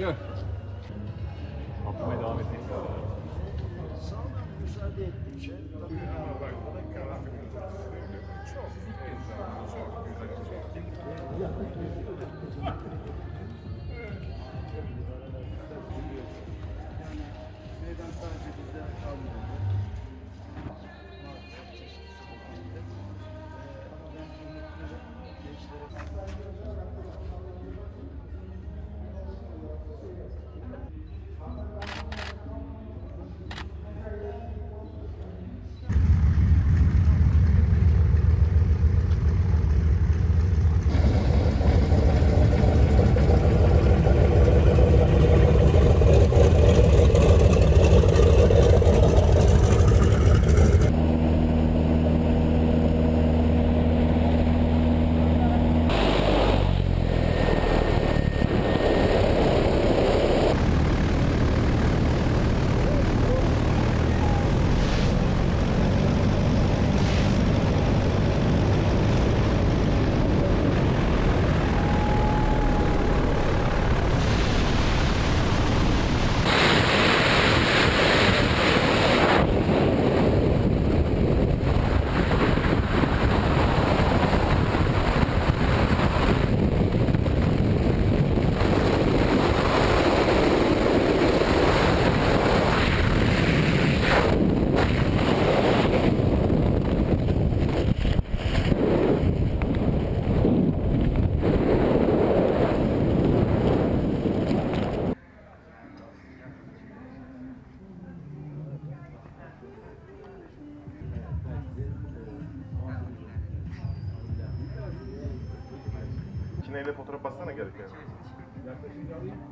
Gel. Atmaya devam ettik. Sağlam müsaade ettikçe tabii Ama bak bu da karanlık. Çok heyecanlı, çok güzel,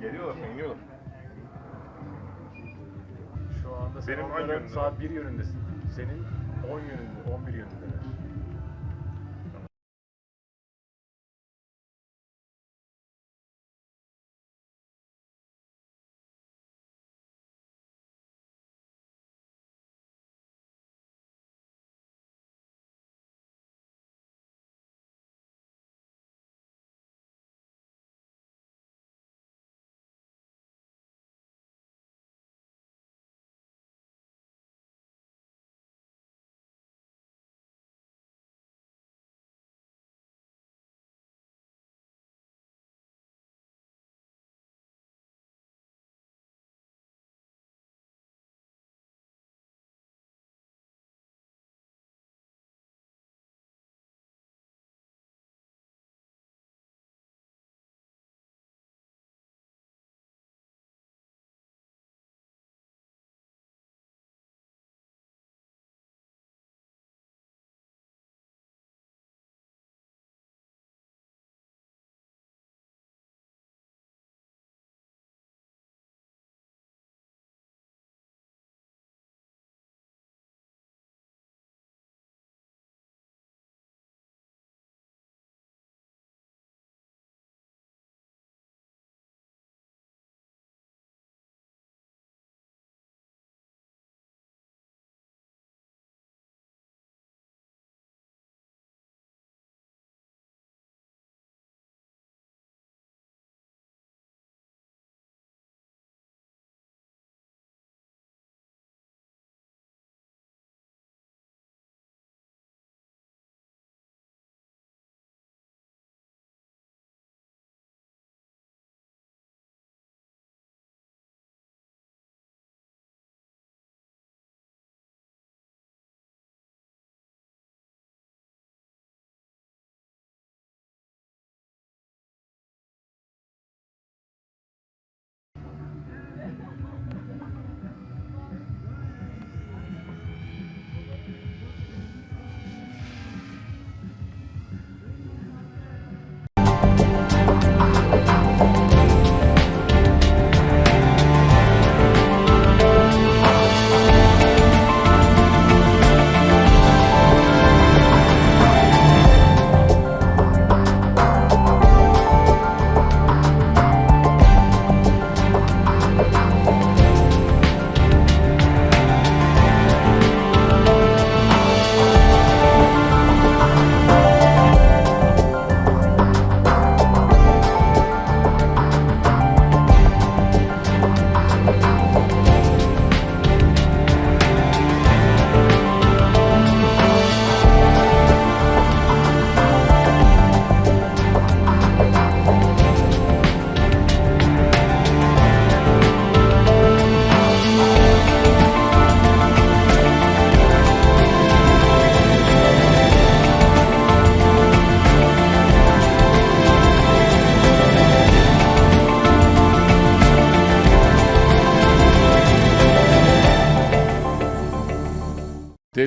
Geliyorlar iniyorlar. Şu anda sen Benim hangi onların yönümde? saat 1 yönündesin. Senin 10 yönünde, 11 yönünde.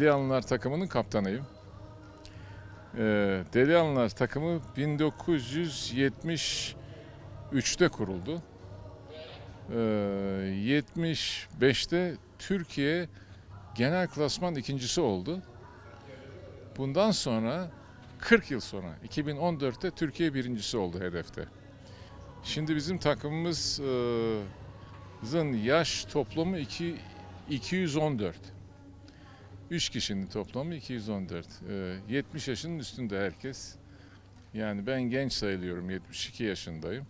Delihanlılar takımının kaptanıyım. Ee, Delihanlılar takımı 1973'te kuruldu. Ee, 75'te Türkiye genel klasman ikincisi oldu. Bundan sonra 40 yıl sonra 2014'te Türkiye birincisi oldu hedefte. Şimdi bizim takımımızın yaş toplamı iki- 214. 3 kişinin toplamı 214. Ee, 70 yaşının üstünde herkes. Yani ben genç sayılıyorum, 72 yaşındayım.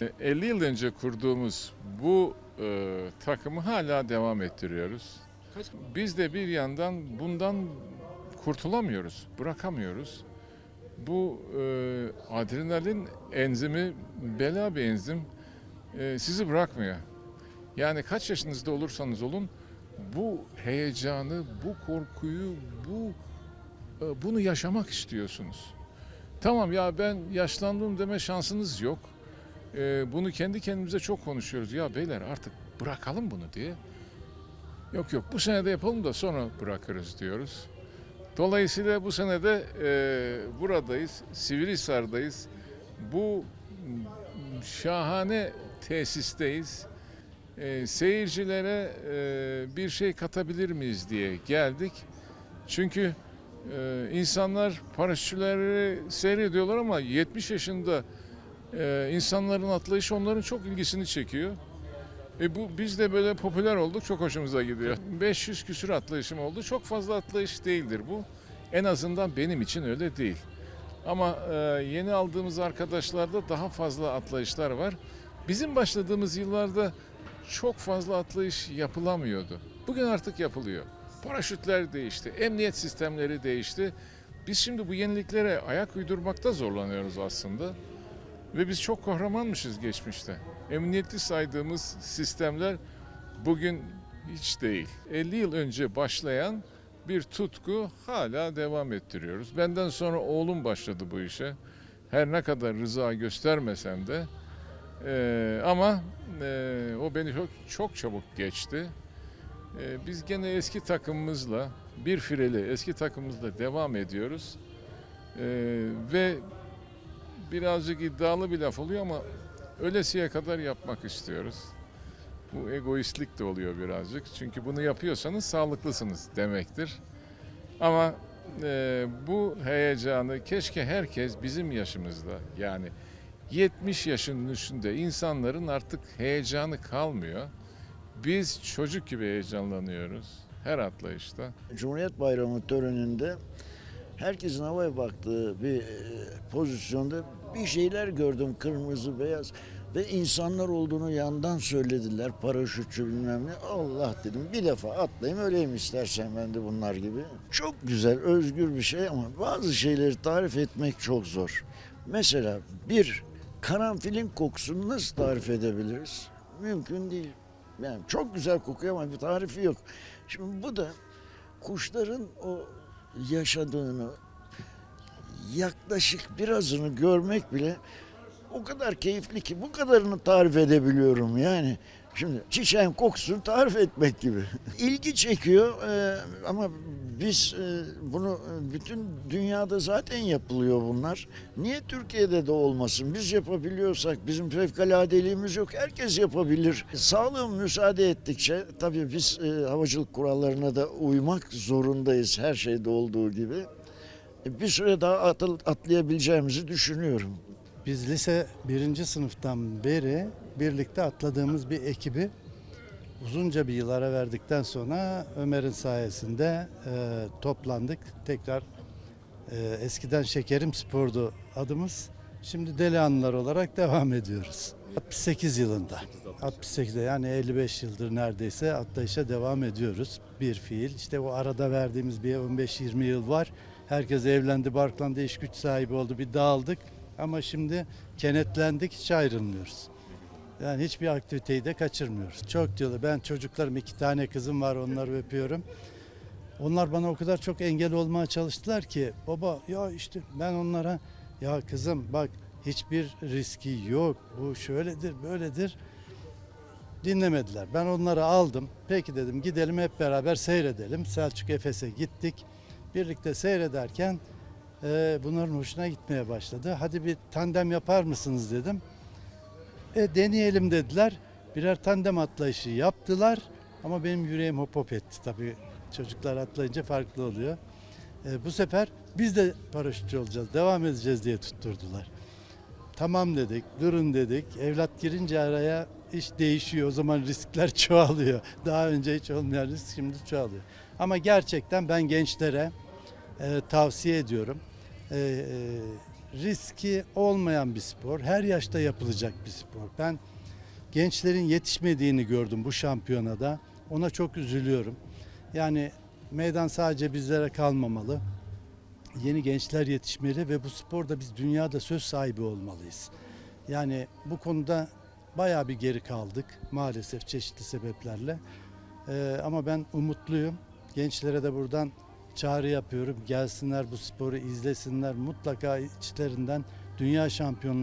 E, 50 yıl önce kurduğumuz bu e, takımı hala devam ettiriyoruz. Biz de bir yandan bundan kurtulamıyoruz, bırakamıyoruz. Bu e, adrenalin enzimi bela bir enzim e, sizi bırakmıyor. Yani kaç yaşınızda olursanız olun bu heyecanı, bu korkuyu, bu e, bunu yaşamak istiyorsunuz. Tamam ya ben yaşlandım deme şansınız yok. E, bunu kendi kendimize çok konuşuyoruz. Ya beyler artık bırakalım bunu diye. Yok yok bu sene de yapalım da sonra bırakırız diyoruz. Dolayısıyla bu sene de e, buradayız, Sivrihisar'dayız. Bu şahane tesisteyiz. E, seyircilere e, bir şey katabilir miyiz diye geldik. Çünkü e, insanlar paraşütleri seyrediyorlar ama 70 yaşında e, insanların atlayışı onların çok ilgisini çekiyor. E bu biz de böyle popüler olduk. Çok hoşumuza gidiyor. 500 küsür atlayışım oldu. Çok fazla atlayış değildir bu. En azından benim için öyle değil. Ama e, yeni aldığımız arkadaşlarda daha fazla atlayışlar var. Bizim başladığımız yıllarda çok fazla atlayış yapılamıyordu. Bugün artık yapılıyor. Paraşütler değişti, emniyet sistemleri değişti. Biz şimdi bu yeniliklere ayak uydurmakta zorlanıyoruz aslında. Ve biz çok kahramanmışız geçmişte. Emniyetli saydığımız sistemler bugün hiç değil. 50 yıl önce başlayan bir tutku hala devam ettiriyoruz. Benden sonra oğlum başladı bu işe. Her ne kadar rıza göstermesem de eee, ama eee, o beni çok, çok çabuk geçti. Eee, biz gene eski takımımızla, bir fireli eski takımımızla devam ediyoruz. Eee, ve birazcık iddialı bir laf oluyor ama ölesiye kadar yapmak istiyoruz. Bu egoistlik de oluyor birazcık. Çünkü bunu yapıyorsanız sağlıklısınız demektir. Ama e, bu heyecanı keşke herkes bizim yaşımızda yani 70 yaşının üstünde insanların artık heyecanı kalmıyor. Biz çocuk gibi heyecanlanıyoruz her atlayışta. Cumhuriyet Bayramı töreninde herkesin havaya baktığı bir e, pozisyonda bir şeyler gördüm kırmızı beyaz ve insanlar olduğunu yandan söylediler paraşütçü bilmem ne Allah dedim bir defa atlayayım öleyim istersen ben de bunlar gibi çok güzel özgür bir şey ama bazı şeyleri tarif etmek çok zor mesela bir karanfilin kokusunu nasıl tarif edebiliriz? Mümkün değil. Yani çok güzel kokuyor ama bir tarifi yok. Şimdi bu da kuşların o yaşadığını yaklaşık birazını görmek bile o kadar keyifli ki bu kadarını tarif edebiliyorum yani. Şimdi çiçeğin kokusunu tarif etmek gibi. İlgi çekiyor e, ama biz e, bunu e, bütün dünyada zaten yapılıyor bunlar. Niye Türkiye'de de olmasın? Biz yapabiliyorsak bizim fevkaladeliğimiz yok. Herkes yapabilir. Sağlığım müsaade ettikçe tabii biz e, havacılık kurallarına da uymak zorundayız her şeyde olduğu gibi. E, Bir süre daha atıl, atlayabileceğimizi düşünüyorum. Biz lise birinci sınıftan beri birlikte atladığımız bir ekibi uzunca bir yıl ara verdikten sonra Ömer'in sayesinde e, toplandık. Tekrar e, eskiden Şekerim Spor'du adımız. Şimdi Delihanlılar olarak devam ediyoruz. 68 yılında. 68'de yani 55 yıldır neredeyse atlayışa devam ediyoruz. Bir fiil. İşte o arada verdiğimiz bir 15-20 yıl var. Herkes evlendi, barklandı, iş güç sahibi oldu. Bir dağıldık. Ama şimdi kenetlendik, hiç ayrılmıyoruz. Yani hiçbir aktiviteyi de kaçırmıyoruz. Çok diyorlar. Ben çocuklarım iki tane kızım var onları öpüyorum. Onlar bana o kadar çok engel olmaya çalıştılar ki baba ya işte ben onlara ya kızım bak hiçbir riski yok. Bu şöyledir böyledir. Dinlemediler. Ben onları aldım. Peki dedim gidelim hep beraber seyredelim. Selçuk Efes'e gittik. Birlikte seyrederken e, bunların hoşuna gitmeye başladı. Hadi bir tandem yapar mısınız dedim. E deneyelim dediler. Birer tandem atlayışı yaptılar. Ama benim yüreğim hop hop etti. Tabii çocuklar atlayınca farklı oluyor. E, bu sefer biz de paraşütçü olacağız, devam edeceğiz diye tutturdular. Tamam dedik, durun dedik. Evlat girince araya iş değişiyor. O zaman riskler çoğalıyor. Daha önce hiç olmayan risk şimdi çoğalıyor. Ama gerçekten ben gençlere e, tavsiye ediyorum. E, e, riski olmayan bir spor. Her yaşta yapılacak bir spor. Ben gençlerin yetişmediğini gördüm bu şampiyonada. Ona çok üzülüyorum. Yani meydan sadece bizlere kalmamalı. Yeni gençler yetişmeli ve bu sporda biz dünyada söz sahibi olmalıyız. Yani bu konuda bayağı bir geri kaldık maalesef çeşitli sebeplerle. Ee, ama ben umutluyum. Gençlere de buradan çağrı yapıyorum. Gelsinler bu sporu izlesinler. Mutlaka içlerinden dünya şampiyonları